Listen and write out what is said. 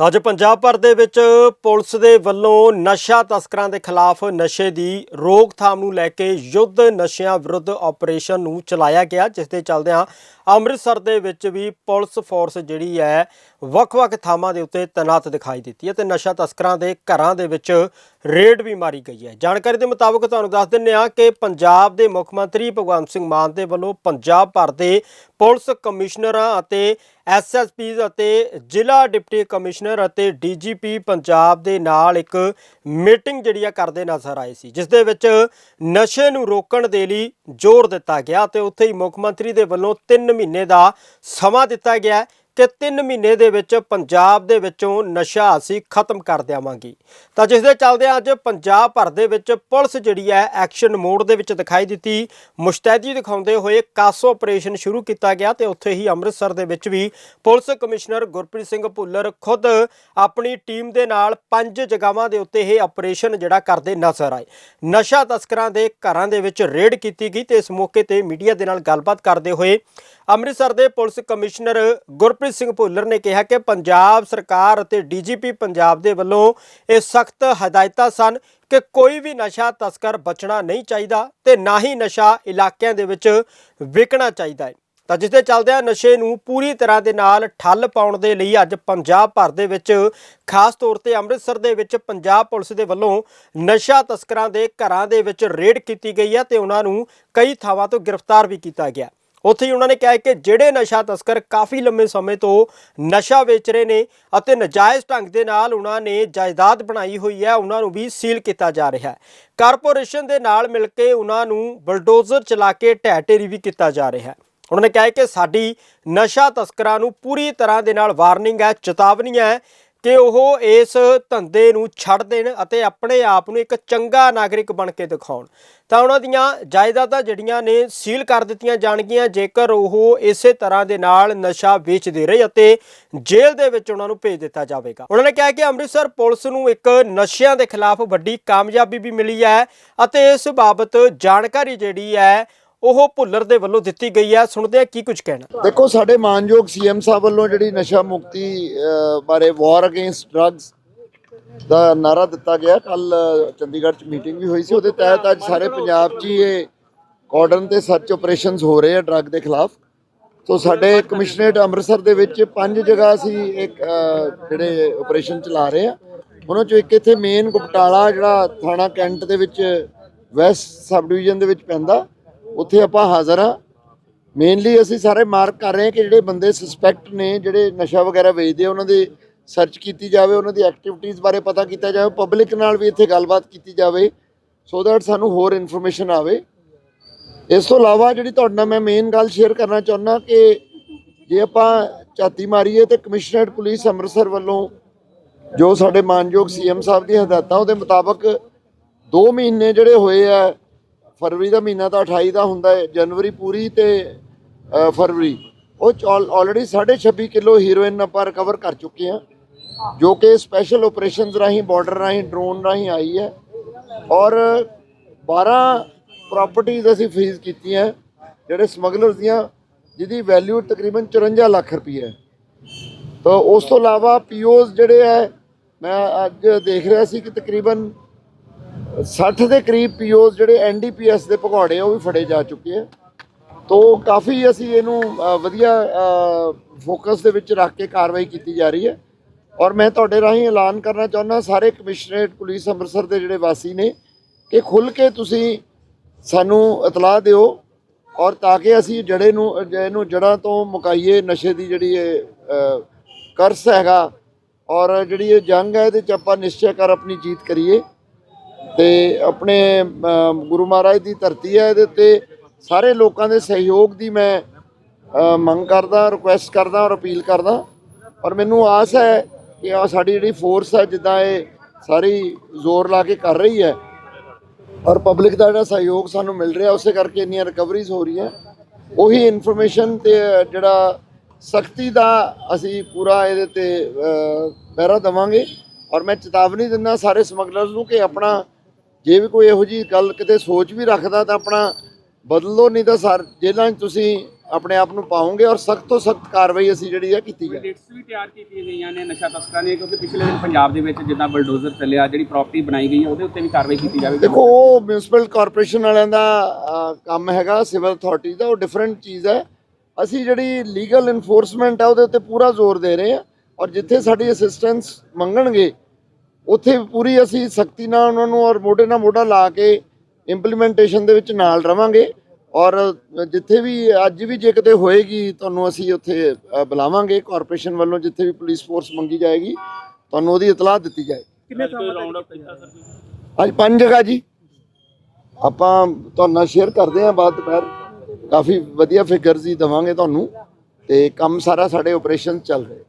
ਤਾਂ ਅੱਜ ਪੰਜਾਬ ਭਰ ਦੇ ਵਿੱਚ ਪੁਲਿਸ ਦੇ ਵੱਲੋਂ ਨਸ਼ਾ ਤਸਕਰਾਂ ਦੇ ਖਿਲਾਫ ਨਸ਼ੇ ਦੀ ਰੋਕਥਾਮ ਨੂੰ ਲੈ ਕੇ ਯੁੱਧ ਨਸ਼ਿਆਂ ਵਿਰੁੱਧ ਆਪਰੇਸ਼ਨ ਨੂੰ ਚਲਾਇਆ ਗਿਆ, ਜਿਸ ਦੇ ਚੱਲਦਿਆਂ ਅੰਮ੍ਰਿਤਸਰ ਦੇ ਵਿੱਚ ਵੀ ਪੁਲਿਸ ਫੋਰਸ ਜਿਹੜੀ ਹੈ, ਵੱਖ-ਵੱਖ ਥਾਵਾਂ ਦੇ ਉੱਤੇ ਤੈਨਾਤ ਦਿਖਾਈ ਦਿੱਤੀ ਹੈ ਤੇ ਨਸ਼ਾ ਤਸਕਰਾਂ ਦੇ ਘਰਾਂ ਦੇ ਵਿੱਚ ਰੇਡ ਵੀ ਮਾਰੀ ਗਈ ਹੈ। ਜਾਣਕਾਰੀ ਦੇ ਮੁਤਾਬਕ ਤੁਹਾਨੂੰ ਦੱਸ ਦਿੰਨੇ ਆ ਕਿ ਪੰਜਾਬ ਦੇ ਮੁੱਖ ਮੰਤਰੀ ਭਗਵੰਤ ਸਿੰਘ ਮਾਨ ਦੇ ਵੱਲੋਂ ਪੰਜਾਬ ਭਰ ਦੇ ਪੁਲਿਸ ਕਮਿਸ਼ਨਰਾਂ ਅਤੇ ਐਸਐਸਪੀਜ਼ ਅਤੇ ਜ਼ਿਲ੍ਹਾ ਡਿਪਟੀ ਕਮਿਸ਼ਨਰ ਅਤੇ ਡੀਜੀਪੀ ਪੰਜਾਬ ਦੇ ਨਾਲ ਇੱਕ ਮੀਟਿੰਗ ਜਿਹੜੀ ਆ ਕਰਦੇ ਨਜ਼ਰ ਆਏ ਸੀ, ਜਿਸ ਦੇ ਵਿੱਚ ਨਸ਼ੇ ਨੂੰ ਰੋਕਣ ਦੇ ਲਈ ਜ਼ੋਰ ਦਿੱਤਾ ਗਿਆ ਤੇ ਉੱਥੇ ਹੀ ਮੁੱਖ ਮੰਤਰੀ ਦੇ ਵੱਲੋਂ 3 ਮਹੀਨੇ ਦਾ ਸਮਾਂ ਦਿੱਤਾ ਗਿਆ ਕਿ 3 ਮਹੀਨੇ ਦੇ ਵਿੱਚ ਪੰਜਾਬ ਦੇ ਵਿੱਚੋਂ ਨਸ਼ਾ ਅਸੀਂ ਖਤਮ ਕਰ ਦੇਵਾਂਗੇ ਤਾਂ ਜਿਸ ਦੇ ਚੱਲਦੇ ਅੱਜ ਪੰਜਾਬ ਭਰ ਦੇ ਵਿੱਚ ਪੁਲਿਸ ਜਿਹੜੀ ਹੈ ਐਕਸ਼ਨ ਮੋਡ ਦੇ ਵਿੱਚ ਦਿਖਾਈ ਦਿੱਤੀ। ਮੁਸ਼ਤੈਦੀ ਦਿਖਾਉਂਦੇ ਹੋਏ ਕਾਸੋ ਆਪਰੇਸ਼ਨ ਸ਼ੁਰੂ ਕੀਤਾ ਗਿਆ ਤੇ ਉੱਥੇ ਹੀ ਅੰਮ੍ਰਿਤਸਰ ਦੇ ਵਿੱਚ ਵੀ ਪੁਲਿਸ ਕਮਿਸ਼ਨਰ ਗੁਰਪ੍ਰੀਤ ਸਿੰਘ ਭੁੱਲਰ ਖੁਦ ਆਪਣੀ ਟੀਮ ਦੇ ਨਾਲ ਪੰਜ ਜਗ੍ਹਾਵਾਂ ਦੇ ਉੱਤੇ ਇਹ ਆਪਰੇਸ਼ਨ ਜਿਹੜਾ ਕਰਦੇ ਨਜ਼ਰ ਆਏ। ਨਸ਼ਾ ਤਸਕਰਾਂ ਦੇ ਘਰਾਂ ਦੇ ਵਿੱਚ ਰੇਡ ਕੀਤੀ ਗਈ ਤੇ ਇਸ ਮੌਕੇ ਤੇ ਮੀਡੀਆ ਦੇ ਨਾਲ ਗੱਲਬਾਤ ਕਰਦੇ ਹੋਏ ਅੰਮ੍ਰਿਤਸਰ ਦੇ ਪੁਲਿਸ ਕਮਿਸ਼ਨਰ ਗੁਰਪ੍ਰੀਤ ਸਿੰਘ ਭੁੱਲਰ ਨੇ ਕਿਹਾ ਕਿ ਪੰਜਾਬ ਸਰਕਾਰ ਅਤੇ ਡੀਜੀਪੀ ਪੰਜਾਬ ਦੇ ਵੱਲੋਂ ਇਹ ਸਖਤ ਹਦਾਇਤਾਂ ਸਨ ਕਿ ਕੋਈ ਵੀ ਨਸ਼ਾ ਤਸਕਰ ਬਚਣਾ ਨਹੀਂ ਚਾਹੀਦਾ ਤੇ ਨਾ ਹੀ ਨਸ਼ਾ ਇਲਾਕਿਆਂ ਦੇ ਵਿੱਚ ਵਿਕਣਾ ਚਾਹੀਦਾ ਹੈ। ਤਾਂ ਜਿਸ ਦੇ ਚੱਲਦਿਆਂ ਨਸ਼ੇ ਨੂੰ ਪੂਰੀ ਤਰ੍ਹਾਂ ਦੇ ਨਾਲ ਠੱਲ ਪਾਉਣ ਦੇ ਲਈ ਅੱਜ ਪੰਜਾਬ ਭਰ ਦੇ ਵਿੱਚ ਖਾਸ ਤੌਰ ਤੇ ਅੰਮ੍ਰਿਤਸਰ ਦੇ ਵਿੱਚ ਪੰਜਾਬ ਪੁਲਿਸ ਦੇ ਵੱਲੋਂ ਨਸ਼ਾ ਤਸਕਰਾਂ ਦੇ ਘਰਾਂ ਦੇ ਵਿੱਚ ਰੇਡ ਕੀਤੀ ਗਈ ਹੈ ਤੇ ਉਹਨਾਂ ਨੂੰ ਕਈ ਥਾਵਾਂ ਤੋਂ ਗ੍ਰਿਫਤਾਰ ਵੀ ਕੀਤਾ ਗਿਆ। ਉੱਥੇ ਹੀ ਉਹਨਾਂ ਨੇ ਕਿਹਾ ਕਿ ਜਿਹੜੇ ਨਸ਼ਾ ਤਸਕਰ ਕਾਫੀ ਲੰਮੇ ਸਮੇਂ ਤੋਂ ਨਸ਼ਾ ਵੇਚ ਰਹੇ ਨੇ ਅਤੇ ਨਜਾਇਜ਼ ਢੰਗ ਦੇ ਨਾਲ ਉਹਨਾਂ ਨੇ ਜਾਇਦਾਦ ਬਣਾਈ ਹੋਈ ਹੈ, ਉਹਨਾਂ ਨੂੰ ਵੀ ਸੀਲ ਕੀਤਾ ਜਾ ਰਿਹਾ ਹੈ। ਕਾਰਪੋਰੇਸ਼ਨ ਦੇ ਨਾਲ ਮਿਲ ਕੇ ਉਹਨਾਂ ਨੂੰ ਬਲਡੋਜ਼ਰ ਚਲਾ ਕੇ ਢਹਿ ਢੇਰੀ ਵੀ ਕੀਤਾ ਜਾ ਰਿਹਾ ਹੈ। ਉਹਨਾਂ ਨੇ ਕਿਹਾ ਕਿ ਸਾਡੀ ਨਸ਼ਾ ਤਸਕਰਾਂ ਨੂੰ ਪੂਰੀ ਤਰ੍ਹਾਂ ਦੇ ਨਾਲ ਵਾਰਨਿੰਗ ਹੈ, ਚੇਤਾਵਨੀ ਹੈ ਕਿ ਉਹ ਇਸ ਧੰਦੇ ਨੂੰ ਛੱਡ ਦੇਣ ਅਤੇ ਆਪਣੇ ਆਪ ਨੂੰ ਇੱਕ ਚੰਗਾ ਨਾਗਰਿਕ ਬਣ ਕੇ ਦਿਖਾਉਣ। ਤਾਂ ਉਹਨਾਂ ਦੀਆਂ ਜਾਇਦਾਦਾਂ ਜਿਹੜੀਆਂ ਨੇ ਸੀਲ ਕਰ ਦਿੱਤੀਆਂ ਜਾਣਗੀਆਂ, ਜੇਕਰ ਉਹ ਇਸੇ ਤਰ੍ਹਾਂ ਦੇ ਨਾਲ ਨਸ਼ਾ ਵੇਚਦੇ ਰਹੇ ਅਤੇ ਜੇਲ੍ਹ ਦੇ ਵਿੱਚ ਉਹਨਾਂ ਨੂੰ ਭੇਜ ਦਿੱਤਾ ਜਾਵੇਗਾ। ਉਹਨਾਂ ਨੇ ਕਿਹਾ ਕਿ ਅੰਮ੍ਰਿਤਸਰ ਪੁਲਿਸ ਨੂੰ ਇੱਕ ਨਸ਼ਿਆਂ ਦੇ ਖਿਲਾਫ ਵੱਡੀ ਕਾਮਯਾਬੀ ਵੀ ਮਿਲੀ ਹੈ ਅਤੇ ਇਸ ਬਾਬਤ ਜਾਣਕਾਰੀ ਜਿਹੜੀ ਹੈ ਉਹ ਭੁੱਲਰ ਦੇ ਵੱਲੋਂ ਦਿੱਤੀ ਗਈ ਹੈ ਸੁਣਦੇ ਆ ਕੀ ਕੁਝ ਕਹਿਣਾ। ਦੇਖੋ, ਸਾਡੇ ਮਾਨਯੋਗ ਸੀਐਮ ਸਾਹਿਬ ਵੱਲੋਂ ਜਿਹੜੀ ਨਸ਼ਾ ਮੁਕਤੀ ਬਾਰੇ ਵਾਰ ਅਗੇਂਸਟ ਡਰੱਗਸ ਦਾ ਨਾਰਾ ਦਿੱਤਾ ਗਿਆ। ਕੱਲ ਚੰਡੀਗੜ੍ਹ ਚ ਮੀਟਿੰਗ ਵੀ ਹੋਈ ਸੀ। ਉਹਦੇ ਤਹਿਤ ਅੱਜ ਸਾਰੇ ਪੰਜਾਬ 'ਚ ਹੀ ਇਹ ਕਾਰਡਨ ਤੇ ਸਰਚ ਆਪਰੇਸ਼ਨਸ ਹੋ ਰਹੇ ਆ ਡਰੱਗ ਦੇ ਖਿਲਾਫ। ਸੋ ਸਾਡੇ ਕਮਿਸ਼ਨਰੇਟ ਅੰਮ੍ਰਿਤਸਰ ਦੇ ਵਿੱਚ ਪੰਜ ਜਗ੍ਹਾ ਅਸੀਂ ਇੱਕ ਜਿਹੜੇ ਆਪਰੇਸ਼ਨ ਚਲਾ ਰਹੇ ਆ। ਉਹਨਾਂ ਚੋਂ ਇੱਕ ਇੱਥੇ ਮੇਨ ਗੁਪਟਾਲਾ, ਜਿਹੜਾ ਥਾਣਾ ਕੈਂਟ ਦੇ ਵਿੱਚ ਵੈਸਟ ਸਬ ਡਿਵੀਜ਼ਨ ਦੇ ਵਿੱਚ ਪੈਂਦਾ। ਉੱਥੇ ਆਪਾਂ ਹਾਜ਼ਰ ਆ ਮੇਨਲੀ ਅਸੀਂ ਸਾਰੇ ਮਾਰਕ ਕਰ ਰਹੇ ਹਾਂ ਕਿ ਜਿਹੜੇ ਬੰਦੇ ਸਸਪੈਕਟ ਨੇ, ਜਿਹੜੇ ਨਸ਼ਾ ਵਗੈਰਾ ਵੇਚਦੇ ਆ, ਉਹਨਾਂ ਦੀ ਸਰਚ ਕੀਤੀ ਜਾਵੇ, ਉਹਨਾਂ ਦੀ ਐਕਟੀਵਿਟੀਜ਼ ਬਾਰੇ ਪਤਾ ਕੀਤਾ ਜਾਵੇ ਪਬਲਿਕ ਨਾਲ ਵੀ ਇੱਥੇ ਗੱਲਬਾਤ ਕੀਤੀ ਜਾਵੇ ਸੋ ਦੈਟ ਸਾਨੂੰ ਹੋਰ ਇਨਫੋਰਮੇਸ਼ਨ ਆਵੇ। ਇਸ ਤੋਂ ਇਲਾਵਾ ਜਿਹੜੀ ਤੁਹਾਡੇ ਨਾਲ ਮੈਂ ਮੇਨ ਗੱਲ ਸ਼ੇਅਰ ਕਰਨਾ ਚਾਹੁੰਦਾ ਕਿ ਜੇ ਆਪਾਂ ਝਾਤੀ ਮਾਰੀਏ ਤੇ ਕਮਿਸ਼ਨਰੇਟ ਪੁਲਿਸ ਅੰਮ੍ਰਿਤਸਰ ਵੱਲੋਂ ਜੋ ਸਾਡੇ ਮਾਨਯੋਗ ਸੀਐਮ ਸਾਹਿਬ ਦੀ ਹਦਾਇਤਾਂ ਉਹਦੇ ਮੁਤਾਬਕ 2 ਮਹੀਨੇ ਜਿਹੜੇ ਹੋਏ ਆ ਫਰਵਰੀ ਦਾ ਮਹੀਨਾ ਤਾਂ 28 ਦਾ ਹੁੰਦਾ ਹੈ, ਜਨਵਰੀ ਪੂਰੀ ਤੇ ਫਰਵਰੀ। ਉਹ ਆਲਰੇਡੀ 26 ਕਿਲੋ ਹੀਰੋਇਨ ਆਪਾਂ ਰਿਕਵਰ ਕਰ ਚੁੱਕੇ ਆ ਜੋ ਕਿ ਸਪੈਸ਼ਲ ਆਪਰੇਸ਼ਨਸ ਰਾਹੀਂ ਬਾਰਡਰ ਰਾਹੀਂ ਡਰੋਨ ਰਾਹੀਂ ਆਈ ਹੈ। ਔਰ 12 ਪ੍ਰਾਪਰਟੀਆਂ ਅਸੀਂ ਫ੍ਰੀਜ਼ ਕੀਤੀਆਂ ਜਿਹੜੇ ਸਮਗਲਰਸ ਦੀਆਂ, ਜਿਹਦੀ ਵੈਲਿਊ ਤਕਰੀਬਨ 54 ਲੱਖ ਰੁਪਏ ਹੈ। ਤਾਂ ਉਸ ਤੋਂ ਇਲਾਵਾ ਪੀਓਜ਼ ਜਿਹੜੇ ਹੈ, ਮੈਂ ਅੱਜ ਦੇਖ ਰਿਹਾ ਸੀ ਕਿ ਤਕਰੀਬਨ 60 ਦੇ ਕਰੀਬ ਪੀਓਜ਼ ਜਿਹੜੇ ਐਨਡੀਪੀਐਸ ਦੇ ਭਗੌੜੇ ਉਹ ਵੀ ਫੜੇ ਜਾ ਚੁੱਕੇ ਆ। ਤੋ ਕਾਫੀ ਅਸੀਂ ਇਹਨੂੰ ਵਧੀਆ ਫੋਕਸ ਦੇ ਵਿੱਚ ਰੱਖ ਕੇ ਕਾਰਵਾਈ ਕੀਤੀ ਜਾ ਰਹੀ ਹੈ। ਔਰ ਮੈਂ ਤੁਹਾਡੇ ਰਾਹੀਂ ਐਲਾਨ ਕਰਨਾ ਚਾਹੁੰਦਾ, ਸਾਰੇ ਕਮਿਸ਼ਨਰੇਟ ਪੁਲਿਸ ਅੰਮ੍ਰਿਤਸਰ ਦੇ ਜਿਹੜੇ ਵਾਸੀ ਨੇ, ਕਿ ਖੁੱਲ ਕੇ ਤੁਸੀਂ ਸਾਨੂੰ ਇਤਲਾਹ ਦਿਓ ਔਰ ਤਾਂ ਕਿ ਅਸੀਂ ਜੜੇ ਨੂੰ ਇਹਨੂੰ ਜੜਾਂ ਤੋਂ ਮੁਕਾਈਏ, ਨਸ਼ੇ ਦੀ ਜਿਹੜੀ ਇਹ ਕਰਸ ਹੈਗਾ ਔਰ ਜਿਹੜੀ ਇਹ ਜੰਗ ਹੈ, ਇਹਦੇ ਚ ਆਪਾਂ ਨਿਸ਼ਚੈ ਕਰ ਆਪਣੀ ਜੀਤ ਕਰੀਏ। ਤੇ ਆਪਣੇ ਗੁਰੂ ਮਹਾਰਾਜ ਦੀ ਧਰਤੀ ਹੈ ਇਹਦੇ ਉੱਤੇ ਸਾਰੇ ਲੋਕਾਂ ਦੇ ਸਹਿਯੋਗ ਦੀ ਮੈਂ ਮੰਗ ਕਰਦਾ ਰਿਕੁਐਸਟ ਕਰਦਾ ਔਰ ਅਪੀਲ ਕਰਦਾ। ਔਰ ਮੈਨੂੰ ਆਸ ਹੈ ਕਿ ਆ ਸਾਡੀ ਜਿਹੜੀ ਫੋਰਸ ਹੈ, ਜਿੱਦਾਂ ਇਹ ਸਾਰੀ ਜ਼ੋਰ ਲਾ ਕੇ ਕਰ ਰਹੀ ਹੈ ਔਰ ਪਬਲਿਕ ਦਾ ਜਿਹੜਾ ਸਹਿਯੋਗ ਸਾਨੂੰ ਮਿਲ ਰਿਹਾ, ਉਸੇ ਕਰਕੇ ਇੰਨੀਆਂ ਰਿਕਵਰੀਜ਼ ਹੋ ਰਹੀਆਂ। ਉਹੀ ਇਨਫੋਰਮੇਸ਼ਨ ਤੇ, ਜਿਹੜਾ ਸਖਤੀ ਦਾ ਅਸੀਂ ਪੂਰਾ ਇਹਦੇ ਤੇ ਪਹਿਰਾ ਦੇਵਾਂਗੇ। ਔਰ ਮੈਂ ਚੇਤਾਵਨੀ ਦਿੰਦਾ ਸਾਰੇ ਸਮਗਲਰਸ ਨੂੰ ਕਿ ਆਪਣਾ ਜੇ ਵੀ ਕੋਈ ਇਹੋ ਜੀ ਗੱਲ ਕਿਤੇ ਸੋਚ ਵੀ ਰੱਖਦਾ ਤਾਂ ਆਪਣਾ ਬਦਲ ਨਹੀਂ ਤਾਂ ਸਰ ਜੇਲ੍ਹਾਂ 'ਚ ਤੁਸੀਂ ਆਪਣੇ ਆਪ ਨੂੰ ਪਾਉਂਗੇ ਔਰ ਸਖਤ ਤੋਂ ਸਖਤ ਕਾਰਵਾਈ ਅਸੀਂ ਜਿਹੜੀ ਹੈ ਕੀਤੀ ਜਾਏ ਲਿਸਟਸ ਵੀ ਤਿਆਰ ਕੀਤੀਆਂ ਗਈਆਂ ਨੇ ਨਸ਼ਾ ਤਸਕਰਾਂ ਨੇ ਕਿਉਂਕਿ ਪਿਛਲੇ ਦਿਨ ਪੰਜਾਬ ਦੇ ਵਿੱਚ ਜਿੱਦਾਂ ਬਲਡੋਜ਼ਰ ਚੱਲਿਆ ਜਿਹੜੀ ਪ੍ਰਾਪਰਟੀ ਬਣਾਈ ਗਈ ਹੈ ਉਹਦੇ ਉੱਤੇ ਵੀ ਕਾਰਵਾਈ ਕੀਤੀ ਜਾਵੇਗੀ। ਦੇਖੋ ਉਹ ਮਿਊਨਿਸਪਲ ਕਾਰਪੋਰੇਸ਼ਨ ਵਾਲਿਆਂ ਦਾ ਕੰਮ ਹੈਗਾ ਸਿਵਲ ਅਥਾਰਟੀ ਦਾ ਉਹ ਡਿਫਰੈਂਟ ਚੀਜ਼ ਹੈ। ਅਸੀਂ ਜਿਹੜੀ ਲੀਗਲ ਇਨਫੋਰਸਮੈਂਟ ਹੈ ਉਹਦੇ ਉੱਤੇ ਪੂਰਾ ਜ਼ੋਰ ਦੇ ਰਹੇ ਹਾਂ ਔਰ ਜਿੱਥੇ ਸਾਡੀ ਅਸਿਸਟੈਂਸ ਮੰਗਣਗੇ ਉੱਥੇ ਪੂਰੀ ਅਸੀਂ ਸਖਤੀ ਨਾਲ ਉਹਨਾਂ ਨੂੰ ਔਰ ਮੋਢੇ ਨਾਲ ਮੋਢਾ ਲਾ ਕੇ ਇੰਪਲੀਮੈਂਟੇਸ਼ਨ ਦੇ ਵਿੱਚ ਨਾਲ ਰਵਾਂਗੇ ਔਰ ਜਿੱਥੇ ਵੀ ਅੱਜ ਵੀ ਜੇ ਕਿਤੇ ਹੋਏਗੀ ਤੁਹਾਨੂੰ ਅਸੀਂ ਉੱਥੇ ਬੁਲਾਵਾਂਗੇ ਕਾਰਪੋਰੇਸ਼ਨ ਵੱਲੋਂ ਜਿੱਥੇ ਵੀ ਪੁਲਿਸ ਫੋਰਸ ਮੰਗੀ ਜਾਏਗੀ ਤੁਹਾਨੂੰ ਉਹਦੀ ਇਤਲਾਹ ਦਿੱਤੀ ਜਾਏਗੀ। ਕਿੰਨੇ ਰਾਉਂਡ ਅਪ ਕੀਤਾ ਸਰ? ਅੱਜ ਪੰਜ ਜਗ੍ਹਾ ਜੀ। ਆਪਾਂ ਤੁਹਾਨੂੰ ਨਾਲ ਸ਼ੇਅਰ ਕਰਦੇ ਹਾਂ ਬਾਅਦ ਦੁਪਹਿਰ ਕਾਫੀ ਵਧੀਆ ਫਿਗਰਸ ਹੀ ਦਵਾਂਗੇ ਤੁਹਾਨੂੰ ਤੇ ਕੰਮ ਸਾਰਾ ਸਾਡੇ ਆਪਰੇਸ਼ਨ ਚੱਲ ਰਿਹਾ